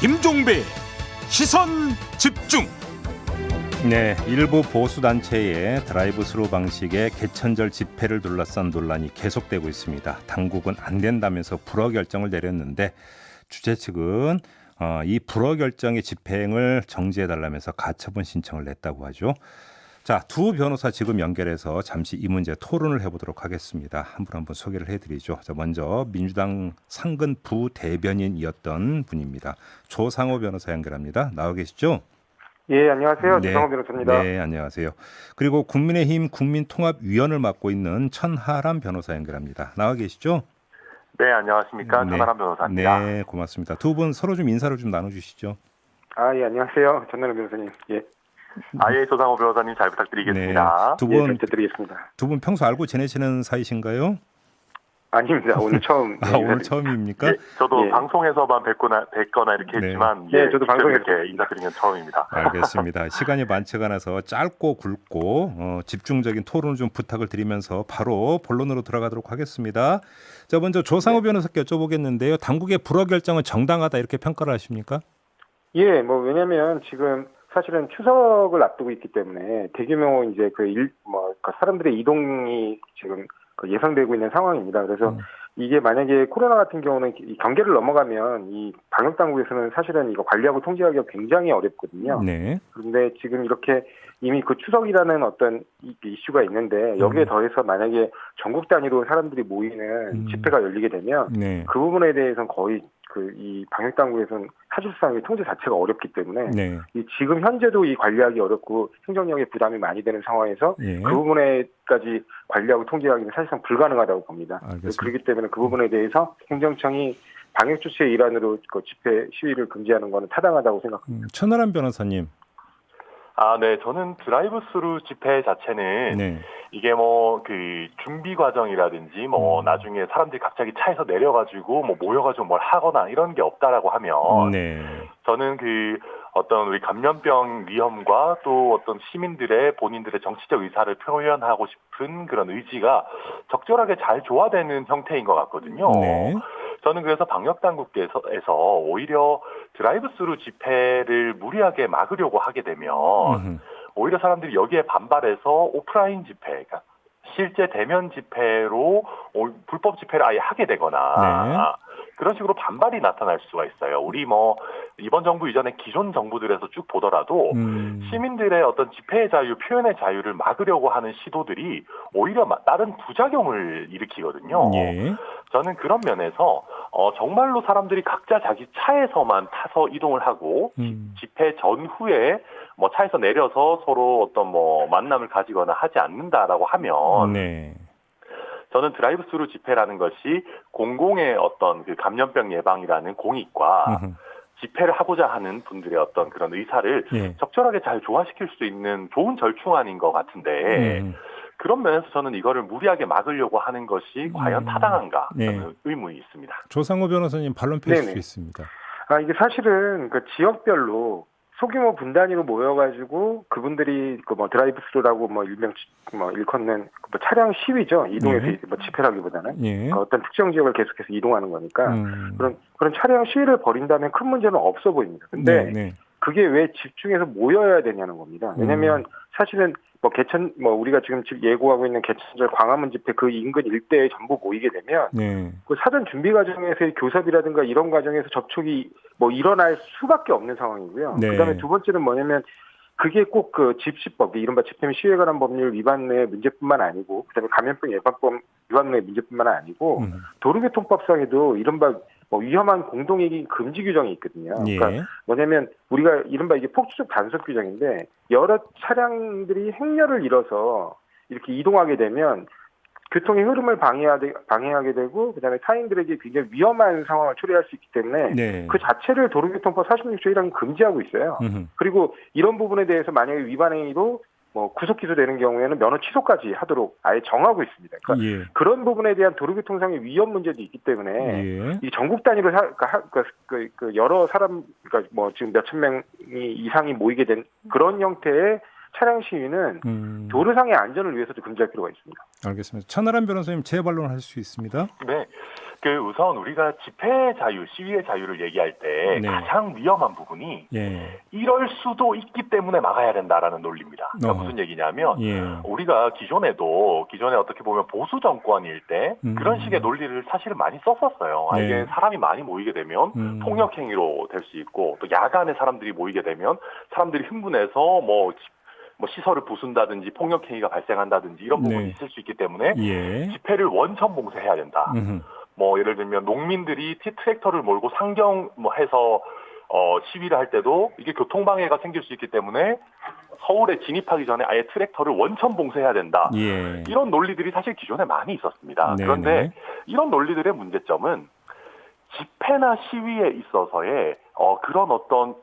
김종배 시선 집중 네, 일부 보수 단체의 드라이브 스루 방식의 개천절 집회를 둘러싼 논란이 계속되고 있습니다. 당국은 안 된다면서 불허 결정을 내렸는데 주최 측은 어, 이 불허 결정의 집행을 정지해 달라면서 가처분 신청을 냈다고 하죠. 자, 두 변호사 지금 연결해서 잠시 이 문제 토론을 해보도록 하겠습니다. 한 분 한 분 소개를 해드리죠. 자, 먼저 민주당 상근 부대변인이었던 분입니다. 조상호 변호사 연결합니다. 나와 계시죠? 예, 안녕하세요. 네. 조상호 변호사입니다. 네, 안녕하세요. 그리고 국민의힘 국민통합위원을 맡고 있는 천하람 변호사 연결합니다. 나와 계시죠? 네, 안녕하십니까. 네. 천하람 변호사입니다. 네, 고맙습니다. 두 분 서로 좀 인사를 좀 나눠주시죠. 아, 예, 안녕하세요. 전나라 변호사님. 예, 아예 조상호 변호사님 잘 부탁드리겠습니다. 네, 두 예, 분, 부탁드리겠습니다. 두 분 평소 알고 지내시는 사이신가요? 아닙니다. 오늘 처음. 아, 예, 오늘 처음입니까? 예, 저도 예. 방송에서만 뵙거나, 뵙거나 이렇게 네. 했지만 네, 저도 방송에서 이렇게 인사드리는 건 처음입니다. 알겠습니다. 시간이 많지가 않아서 짧고 굵고 어, 집중적인 토론을 좀 부탁을 드리면서 바로 본론으로 들어가도록 하겠습니다. 자, 먼저 조상호 변호사께 여쭤보겠는데요. 당국의 불허 결정은 정당하다 이렇게 평가를 하십니까? 예, 뭐 왜냐면 지금 사실은 추석을 앞두고 있기 때문에 대규모 이제 그 일, 뭐, 그 사람들의 이동이 지금 그 예상되고 있는 상황입니다. 그래서 음. 이게 만약에 코로나 같은 경우는 이 경계를 넘어가면 이 방역 당국에서는 사실은 이거 관리하고 통제하기가 굉장히 어렵거든요. 네. 그런데 지금 이렇게 이미 그 추석이라는 어떤 이- 이슈가 있는데 여기에 음. 더해서 만약에 전국 단위로 사람들이 모이는 음. 집회가 열리게 되면 네. 그 부분에 대해서는 거의 그 이 방역 당국에서는 사실상 이 통제 자체가 어렵기 때문에 네. 이 지금 현재도 이 관리하기 어렵고 행정력의 부담이 많이 되는 상황에서 예. 그 부분에까지 관리하고 통제하기는 사실상 불가능하다고 봅니다. 알겠습니다. 그렇기 때문에 그 부분에 대해서 행정청이 방역 조치의 일환으로 그 집회 시위를 금지하는 것은 타당하다고 생각합니다. 음, 천하람 변호사님. 아, 네, 저는 드라이브 스루 집회 자체는 네. 이게 뭐 그 준비 과정이라든지 뭐 음. 나중에 사람들이 갑자기 차에서 내려가지고 뭐 모여가지고 뭘 하거나 이런 게 없다라고 하면 네. 저는 그 어떤 우리 감염병 위험과 또 어떤 시민들의 본인들의 정치적 의사를 표현하고 싶은 그런 의지가 적절하게 잘 조화되는 형태인 것 같거든요. 네. 저는 그래서 방역 당국에서 에서 오히려 드라이브 스루 집회를 무리하게 막으려고 하게 되면 음흠. 오히려 사람들이 여기에 반발해서 오프라인 집회, 그러니까 실제 대면 집회로 오- 불법 집회를 아예 하게 되거나 네. 그런 식으로 반발이 나타날 수가 있어요. 우리 뭐 이번 정부 이전에 기존 정부들에서 쭉 보더라도 음. 시민들의 어떤 집회의 자유, 표현의 자유를 막으려고 하는 시도들이 오히려 마- 다른 부작용을 일으키거든요. 예. 저는 그런 면에서 어, 정말로 사람들이 각자 자기 차에서만 타서 이동을 하고 음. 집회 전후에 뭐 차에서 내려서 서로 어떤 뭐 만남을 가지거나 하지 않는다라고 하면 네. 저는 드라이브 스루 집회라는 것이 공공의 어떤 그 감염병 예방이라는 공익과. 집회를 하고자 하는 분들의 어떤 그런 의사를 예. 적절하게 잘 조화시킬 수 있는 좋은 절충안인 것 같은데 음. 그런 면에서 저는 이거를 무리하게 막으려고 하는 것이 과연 음. 타당한가 네. 저는 의문이 있습니다. 조상호 변호사님 반론 네네. 수 있습니다. 아, 이게 사실은 그 지역별로 소규모 분단위로 모여가지고 그분들이 그 뭐 드라이브 스루라고 뭐 일명 치- 뭐 일컫는 뭐 차량 시위죠. 이동해서 네. 뭐 집회라기보다는 예. 그 어떤 특정 지역을 계속해서 이동하는 거니까 음. 그런 그런 차량 시위를 벌인다면 큰 문제는 없어 보입니다. 근데 네, 네. 그게 왜 집중해서 모여야 되냐는 겁니다. 왜냐하면 사실은 뭐 개천 뭐 우리가 지금 지- 예고하고 있는 개천절 광화문 집회 그 인근 일대에 전부 모이게 되면 네. 그 사전 준비 과정에서의 교섭이라든가 이런 과정에서 접촉이 뭐 일어날 수밖에 없는 상황이고요. 네. 그다음에 두 번째는 뭐냐면 그게 꼭 그 집시법, 이른바 집행 시위에 관한 법률 위반의 문제뿐만 아니고 그다음에 감염병 예방법 위반의 문제뿐만 아니고 음. 도로교통법상에도 이른바 뭐 위험한 공동이익 금지 규정이 있거든요. 예. 그러니까 뭐냐면 우리가 이른바 이게 폭주적 단속 규정인데 여러 차량들이 행렬을 이뤄서 이렇게 이동하게 되면 교통의 흐름을 방해하게, 방해하게 되고 그다음에 타인들에게 굉장히 위험한 상황을 초래할 수 있기 때문에 네. 그 자체를 도로교통법 46조 1항이 금지하고 있어요. 음흠. 그리고 이런 부분에 대해서 만약에 위반 행위로 뭐 구속 기소되는 경우에는 면허 취소까지 하도록 아예 정하고 있습니다. 그러니까 예. 그런 부분에 대한 도로교통상의 위험 문제도 있기 때문에 예. 이 전국 단위로 사, 그, 하- 그, 그, 그 여러 사람 그러니까 뭐 지금 몇천 명이 이상이 모이게 된 그런 형태의 차량 시위는 음. 도로상의 안전을 위해서도 금지할 필요가 있습니다. 알겠습니다. 천하람 변호사님 재반론할 수 있습니다. 네. 그 우선 우리가 집회 자유, 시위의 자유를 얘기할 때 네. 가장 위험한 부분이 예. 이럴 수도 있기 때문에 막아야 된다라는 논리입니다. 그러니까 어허. 무슨 얘기냐면 예. 우리가 기존에도 기존에 어떻게 보면 보수 정권일 때 음. 그런 식의 논리를 사실은 많이 썼었어요. 아, 네. 이게 사람이 많이 모이게 되면 음. 폭력 행위로 될 수 있고 또 야간에 사람들이 모이게 되면 사람들이 흥분해서 뭐, 지- 뭐 시설을 부순다든지 폭력 행위가 발생한다든지 이런 부분이 네. 있을 수 있기 때문에 예. 집회를 원천 봉쇄해야 된다. 음흠. 뭐 예를 들면 농민들이 티 트랙터를 몰고 상경 뭐 해서 어 시위를 할 때도 이게 교통 방해가 생길 수 있기 때문에 서울에 진입하기 전에 아예 트랙터를 원천 봉쇄해야 된다. 예. 이런 논리들이 사실 기존에 많이 있었습니다. 네네. 그런데 이런 논리들의 문제점은 집회나 시위에 있어서의 어 그런 어떤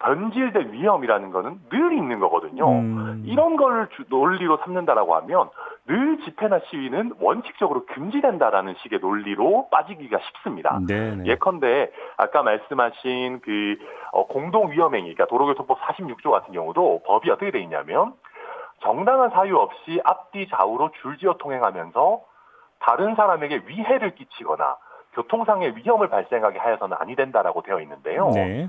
변질된 위험이라는 거는 늘 있는 거거든요. 음. 이런 걸 주- 논리로 삼는다라고 하면 늘 집회나 시위는 원칙적으로 금지된다라는 식의 논리로 빠지기가 쉽습니다. 네네. 예컨대 아까 말씀하신 그 어, 공동 위험행위, 그러니까 도로교통법 46조 같은 경우도 법이 어떻게 돼 있냐면 정당한 사유 없이 앞뒤 좌우로 줄지어 통행하면서 다른 사람에게 위해를 끼치거나 교통상의 위험을 발생하게 하여서는 아니 된다라고 되어 있는데요. 네.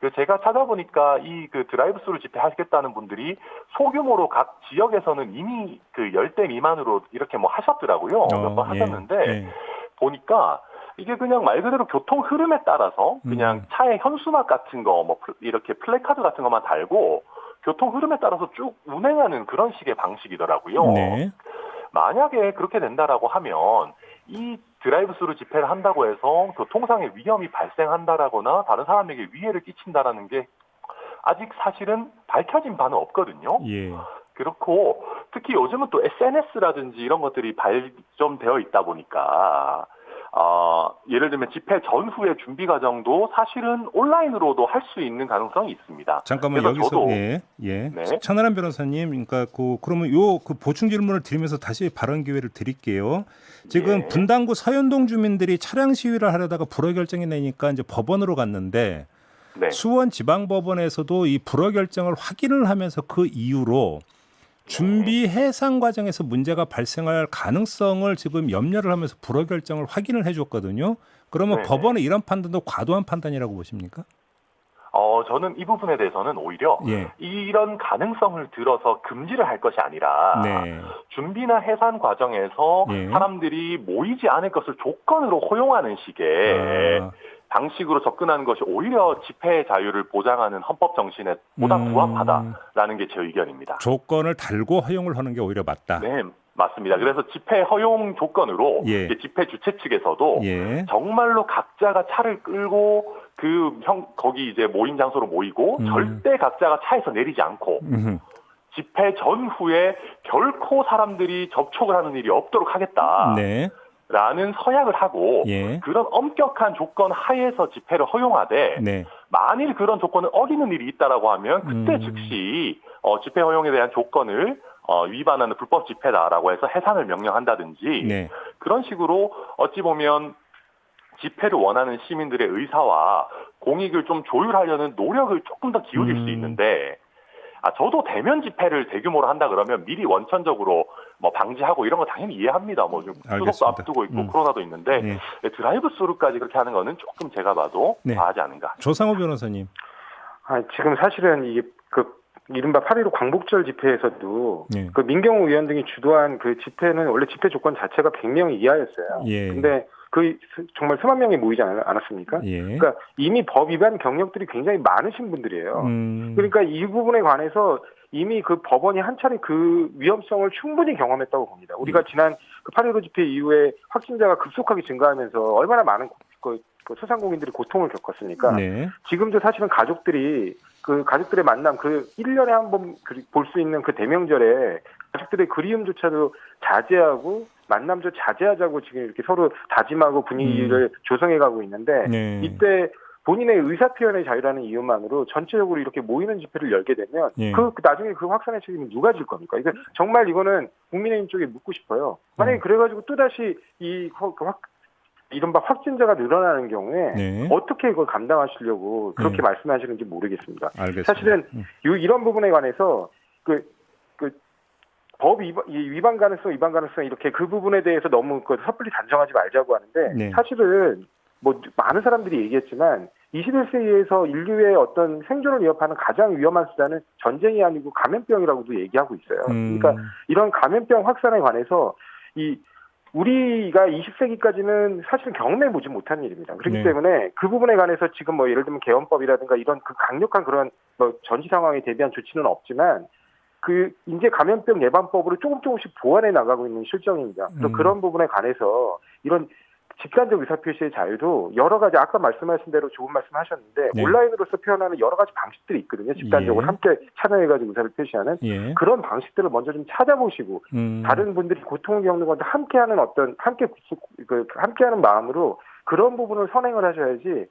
그 제가 찾아보니까 이 그 드라이브스루 집회하겠다는 분들이 소규모로 각 지역에서는 이미 그 열대 미만으로 이렇게 뭐 하셨더라고요. 몇번 어, 하셨는데 예. 보니까 이게 그냥 말 그대로 교통 흐름에 따라서 그냥 음. 차에 현수막 같은 거 뭐 이렇게 플래카드 같은 것만 달고 교통 흐름에 따라서 쭉 운행하는 그런 식의 방식이더라고요. 네. 만약에 그렇게 된다라고 하면 이 드라이브스루 집회를 한다고 해서 교통상의 위험이 발생한다라거나 다른 사람에게 위해를 끼친다라는 게 아직 사실은 밝혀진 바는 없거든요. 예. 그렇고 특히 요즘은 또 SNS라든지 이런 것들이 발전되어 있다 보니까 어, 예를 들면 집회 전후의 준비 과정도 사실은 온라인으로도 할 수 있는 가능성이 있습니다. 잠깐만 여기서 저도- 예. 예. 네. 천하람 변호사님, 그러니까 그 그러면 요 그 보충 질문을 드리면서 다시 발언 기회를 드릴게요. 지금 예. 분당구 서현동 주민들이 차량 시위를 하려다가 불허 결정이 내니까 이제 법원으로 갔는데 네. 수원 지방법원에서도 이 불허 결정을 확인을 하면서 그 이유로 준비 해상 과정에서 문제가 발생할 가능성을 지금 염려를 하면서 불허 결정을 확인을 해줬거든요. 그러면 네네. 법원의 이런 판단도 과도한 판단이라고 보십니까? 어, 저는 이 부분에 대해서는 오히려 예. 이런 가능성을 들어서 금지를 할 것이 아니라 네. 준비나 해산 과정에서 예. 사람들이 모이지 않을 것을 조건으로 허용하는 식의 아, 방식으로 접근하는 것이 오히려 집회 자유를 보장하는 헌법 정신에 보다 음. 부합하다라는 게 제 의견입니다. 조건을 달고 허용을 하는 게 오히려 맞다. 네, 맞습니다. 그래서 집회 허용 조건으로 예. 집회 주최 측에서도 예. 정말로 각자가 차를 끌고 그 형 거기 이제 모임 장소로 모이고 음. 절대 각자가 차에서 내리지 않고 음흠. 집회 전후에 결코 사람들이 접촉을 하는 일이 없도록 하겠다 라는 네. 서약을 하고 예. 그런 엄격한 조건 하에서 집회를 허용하되 네. 만일 그런 조건을 어기는 일이 있다라고 하면 그때 음. 즉시 어, 집회 허용에 대한 조건을 어, 위반하는 불법 집회다라고 해서 해산을 명령한다든지 네. 그런 식으로 어찌 보면 집회를 원하는 시민들의 의사와 공익을 좀 조율하려는 노력을 조금 더 기울일 음. 수 있는데 아 저도 대면 집회를 대규모로 한다 그러면 미리 원천적으로 뭐 방지하고 이런 거 당연히 이해합니다. 뭐 지금 추석도 알겠습니다. 앞두고 있고 음. 코로나도 있는데 예. 드라이브 스루까지 그렇게 하는 거는 조금 제가 봐도 네. 과하지 않은가. 조상호 변호사님. 아, 지금 사실은 이게 그 이른바 8.15 광복절 집회에서도 예. 그 민경우 의원 등이 주도한 그 집회는 원래 집회 조건 자체가 100명 이하였어요. 예. 근데 그 수- 정말 수만 명이 모이지 않- 않았습니까? 예. 그러니까 이미 법 위반 경력들이 굉장히 많으신 분들이에요. 음. 그러니까 이 부분에 관해서 이미 그 법원이 한 차례 그 위험성을 충분히 경험했다고 봅니다. 우리가 지난 그 8.15 집회 이후에 확진자가 급속하게 증가하면서 얼마나 많은 그, 그 소상공인들이 고통을 겪었습니까? 네. 지금도 사실은 가족들이 그 가족들의 만남 그 1년에 한 번 볼 수 있는 그 대명절에 가족들의 그리움조차도 자제하고 만남도 자제하자고 지금 이렇게 서로 다짐하고 분위기를 조성해 가고 있는데 네. 이때 본인의 의사 표현의 자유라는 이유만으로 전체적으로 이렇게 모이는 집회를 열게 되면 예. 그, 그 나중에 그 확산의 책임은 누가 질 겁니까? 이거 정말 이거는 국민의힘 쪽에 묻고 싶어요. 만약에 음. 그래가지고 또 다시 이 확- 그 확, 이른바 확진자가 늘어나는 경우에 네. 어떻게 이걸 감당하시려고 그렇게 네. 말씀하시는지 모르겠습니다. 알겠습니다. 사실은 음. 요- 이런 부분에 관해서 그, 그 법 위반, 이 위반 가능성, 위반 가능성 이렇게 그 부분에 대해서 너무 그 섣불리 단정하지 말자고 하는데 네. 사실은 뭐 많은 사람들이 얘기했지만 21세기에서 인류의 어떤 생존을 위협하는 가장 위험한 수단은 전쟁이 아니고 감염병이라고도 얘기하고 있어요. 음. 그러니까 이런 감염병 확산에 관해서 이 우리가 20세기까지는 사실은 경험해 보지 못한 일입니다. 그렇기 네. 때문에 그 부분에 관해서 지금 뭐 예를 들면 개헌법이라든가 이런 그 강력한 그런 뭐 전시 상황에 대비한 조치는 없지만 그 이제 감염병 예방법으로 조금 조금씩 보완해 나가고 있는 실정입니다. 그래서 음. 그런 부분에 관해서 이런 직관적 의사표시의 자유도 여러 가지 아까 말씀하신 대로 좋은 말씀하셨는데 네. 온라인으로서 표현하는 여러 가지 방식들이 있거든요. 집단적으로 예. 함께 참여해가지고 의사를 표시하는 예. 그런 방식들을 먼저 좀 찾아보시고 음. 다른 분들이 고통을 겪는 건데 함께하는 어떤 함께 그 함께하는 마음으로 그런 부분을 선행을 하셔야지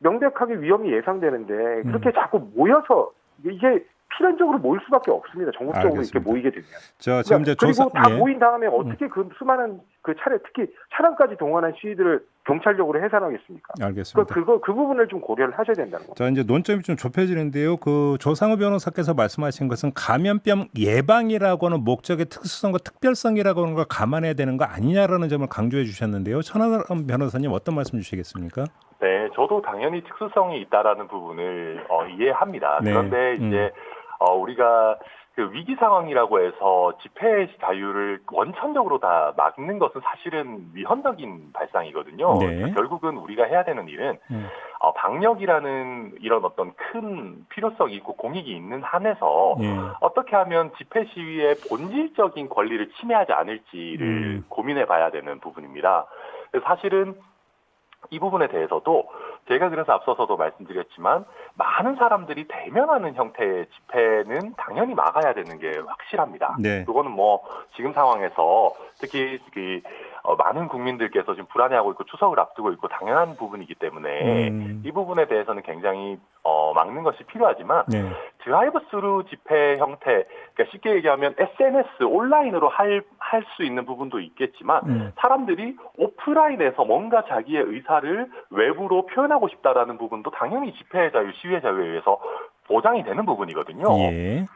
명백하게 위험이 예상되는데 그렇게 음. 자꾸 모여서 이게 필연적으로 모일 수밖에 없습니다. 전국적으로 알겠습니다. 이렇게 모이게 되면. 자, 지금 이제 그리고 조사 다 예. 모인 다음에 어떻게 그 수많은 그 차례 특히 차량까지 동원한 시위들을 경찰력으로 해산하겠습니까? 그 알겠습니다. 그거 그 부분을 좀 고려를 하셔야 된다는 겁니다. 자 이제 논점이 좀 좁혀지는데요. 그 조상우 변호사께서 말씀하신 것은 감염병 예방이라고 하는 목적의 특수성과 특별성이라고 하는 걸 감안해야 되는 거 아니냐라는 점을 강조해 주셨는데요. 천하람 변호사님 어떤 말씀 주시겠습니까? 네, 저도 당연히 특수성이 있다라는 부분을 어, 이해합니다. 네, 그런데 음. 이제 어, 우리가 그 위기 상황이라고 해서 집회 자유를 원천적으로 다 막는 것은 사실은 위헌적인 발상이거든요. 네. 그러니까 결국은 우리가 해야 되는 일은 음. 어, 방역이라는 이런 어떤 큰 필요성이 있고 공익이 있는 한에서 예. 어떻게 하면 집회 시위의 본질적인 권리를 침해하지 않을지를 음. 고민해 봐야 되는 부분입니다. 사실은 이 부분에 대해서도 제가 그래서 앞서서도 말씀드렸지만 많은 사람들이 대면하는 형태의 집회는 당연히 막아야 되는 게 확실합니다. 네. 그거는 뭐 지금 상황에서 특히 그 어, 많은 국민들께서 지금 불안해하고 있고 추석을 앞두고 있고 당연한 부분이기 때문에 음. 이 부분에 대해서는 굉장히 어, 막는 것이 필요하지만 네. 드라이브 스루 집회 형태, 그러니까 쉽게 얘기하면 SNS 온라인으로 할 할 수 있는 부분도 있겠지만 음. 사람들이 오프라인에서 뭔가 자기의 의사를 외부로 표현하고 싶다라는 부분도 당연히 집회 자유, 시위 자유에 의해서 보장이 되는 부분이거든요. 예.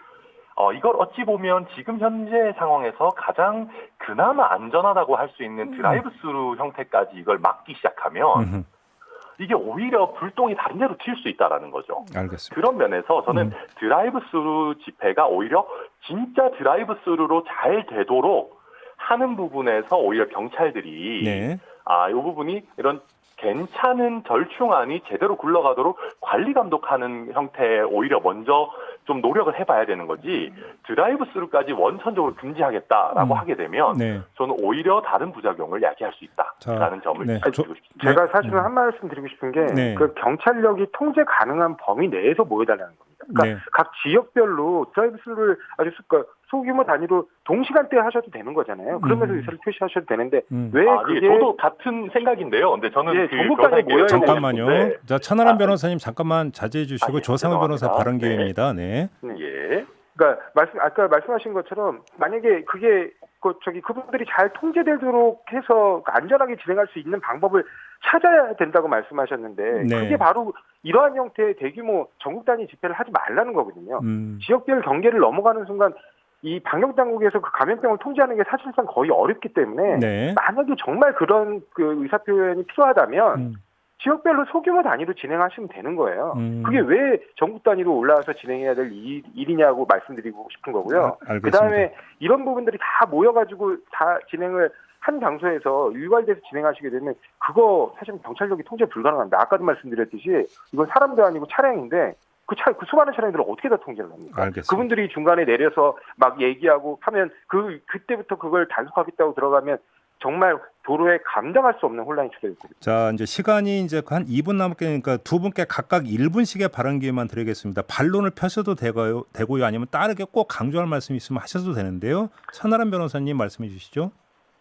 어, 이걸 어찌 보면 지금 현재 상황에서 가장 그나마 안전하다고 할 수 있는 드라이브 스루 형태까지 이걸 막기 시작하면. 이게 오히려 불똥이 다른 데로 튈 수 있다라는 거죠. 알겠습니다. 그런 면에서 저는 음. 드라이브 스루 집회가 오히려 진짜 드라이브 스루로 잘 되도록 하는 부분에서 오히려 경찰들이 네. 아, 이 부분이 이런 괜찮은 절충안이 제대로 굴러가도록 관리 감독하는 형태에 오히려 먼저 좀 노력을 해봐야 되는 거지 드라이브 스루까지 원천적으로 금지하겠다라고 음. 하게 되면 네. 저는 오히려 다른 부작용을 야기할 수 있다라는 점을 네. 말씀드리고 싶습니다. 제가 네. 사실은 음. 한 말씀 드리고 싶은 게 네. 그 경찰력이 통제 가능한 범위 내에서 모여달라는 겁니다. 그러니까 네. 각 지역별로 드라이브 스루를 아주 소- 그러니까 소규모 단위로 동시간대에 하셔도 되는 거잖아요. 그러면서 음. 의사를 표시하셔도 되는데 음. 왜 아, 그게 예, 저도 같은 생각인데요. 근데 저는 예, 그 전국 단위로 변호사님께 모여야 여쭤보고 잠깐만요. 싶은데, 자, 천하람 아, 변호사님 잠깐만 자제해 주시고 아, 예, 조상우 변호사. 발언 기회입니다. 네. 예. 그러니까 말씀 아까 말씀하신 것처럼 만약에 그게 그 저기 그분들이 잘 통제되도록 해서 안전하게 진행할 수 있는 방법을 찾아야 된다고 말씀하셨는데 네. 그게 바로 이러한 형태의 대규모 전국 단위 집회를 하지 말라는 거거든요. 음. 지역별 경계를 넘어가는 순간 이 방역 당국에서 그 감염병을 통제하는 게 사실상 거의 어렵기 때문에 네. 만약에 정말 그런 그 의사 표현이 필요하다면 음. 지역별로 소규모 단위로 진행하시면 되는 거예요. 음. 그게 왜 전국 단위로 올라와서 진행해야 될 일, 일이냐고 말씀드리고 싶은 거고요. 아, 알겠습니다. 그 다음에 이런 부분들이 다 모여가지고 다 진행을 한 장소에서 일괄돼서 진행하시게 되면 그거 사실은 경찰력이 통제 불가능합니다. 아까도 말씀드렸듯이 이건 사람도 아니고 차량인데 그 차, 그 수많은 차량들을 어떻게 다 통제를 합니까? 알겠습니다. 그분들이 중간에 내려서 막 얘기하고 하면 그 그때부터 그걸 단속하겠다고 들어가면 정말 도로에 감당할 수 없는 혼란이 초래될 겁니다. 자, 이제 시간이 이제 한 2분 남게니까 두 분께 각각 1분씩의 발언 기회만 드리겠습니다. 반론을 펴셔도 되고요, 되고요. 아니면 다르게 꼭 강조할 말씀 있으면 하셔도 되는데요. 천하람 변호사님 말씀해 주시죠.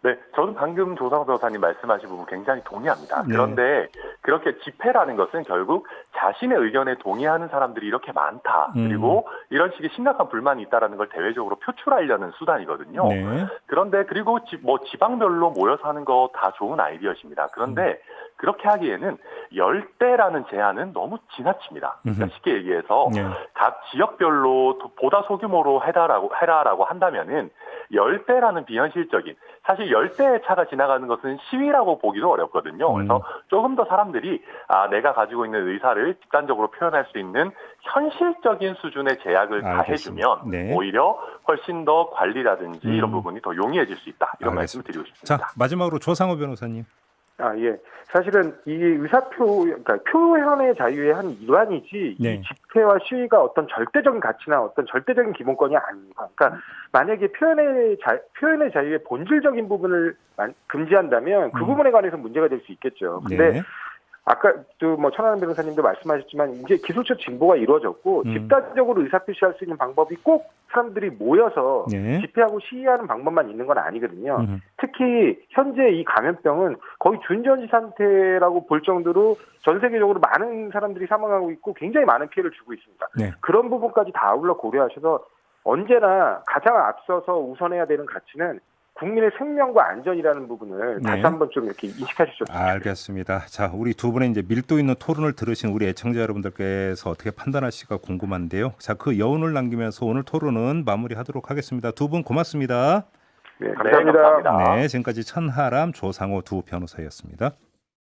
네, 저는 방금 조상 변호사님 말씀하신 부분 굉장히 동의합니다. 네. 그런데 그렇게 집회라는 것은 결국 자신의 의견에 동의하는 사람들이 이렇게 많다. 음. 그리고 이런 식의 심각한 불만이 있다라는 걸 대외적으로 표출하려는 수단이거든요. 네. 그런데 그리고 지, 뭐 지방별로 모여서 하는 거 다 좋은 아이디어십니다. 그런데 그렇게 하기에는 열대라는 제한은 너무 지나칩니다. 그러니까. 쉽게 얘기해서 네. 각 지역별로 도- 보다 소규모로 해라라고 해라라고 한다면은 열대라는 비현실적인 사실 열대의 차가 지나가는 것은 시위라고 보기도 어렵거든요. 그래서 음. 조금 더 사람들이 아 내가 가지고 있는 의사를 집단적으로 표현할 수 있는 현실적인 수준의 제약을 다 알겠습니다. 해주면 네. 오히려 훨씬 더 관리라든지 음. 이런 부분이 더 용이해질 수 있다 이런 말씀을 알겠습니다. 드리고 싶습니다. 자 마지막으로 조상호 변호사님. 아, 예. 사실은 이 의사표, 그러니까 표현의 자유의 한 일환이지, 네. 이 집회와 시위가 어떤 절대적인 가치나 어떤 절대적인 기본권이 아닙니다. 그러니까 만약에 표현의 자, 표현의 자유의 본질적인 부분을 만- 금지한다면 그 음. 부분에 관해서 문제가 될 수 있겠죠. 근데 네. 아까 또뭐 천하람 변호사님도 말씀하셨지만 이제 기술적 진보가 이루어졌고 음. 집단적으로 의사 표시할 수 있는 방법이 꼭 사람들이 모여서 네. 집회하고 시위하는 방법만 있는 건 아니거든요. 음. 특히 현재 이 감염병은 거의 준전시 상태라고 볼 정도로 전 세계적으로 많은 사람들이 사망하고 있고 굉장히 많은 피해를 주고 있습니다. 네. 그런 부분까지 다 아울러 고려하셔서 언제나 가장 앞서서 우선해야 되는 가치는 국민의 생명과 안전이라는 부분을 네. 다시 한번 좀 이렇게 인식하셨으면 좋겠습니다. 알겠습니다. 자, 우리 두 분의 이제 밀도 있는 토론을 들으신 우리 애청자 여러분들께서 어떻게 판단하실까 궁금한데요. 자, 그 여운을 남기면서 오늘 토론은 마무리하도록 하겠습니다. 두 분 고맙습니다. 네, 네, 감사합니다. 감사합니다. 네, 지금까지 천하람, 조상호 두 변호사였습니다.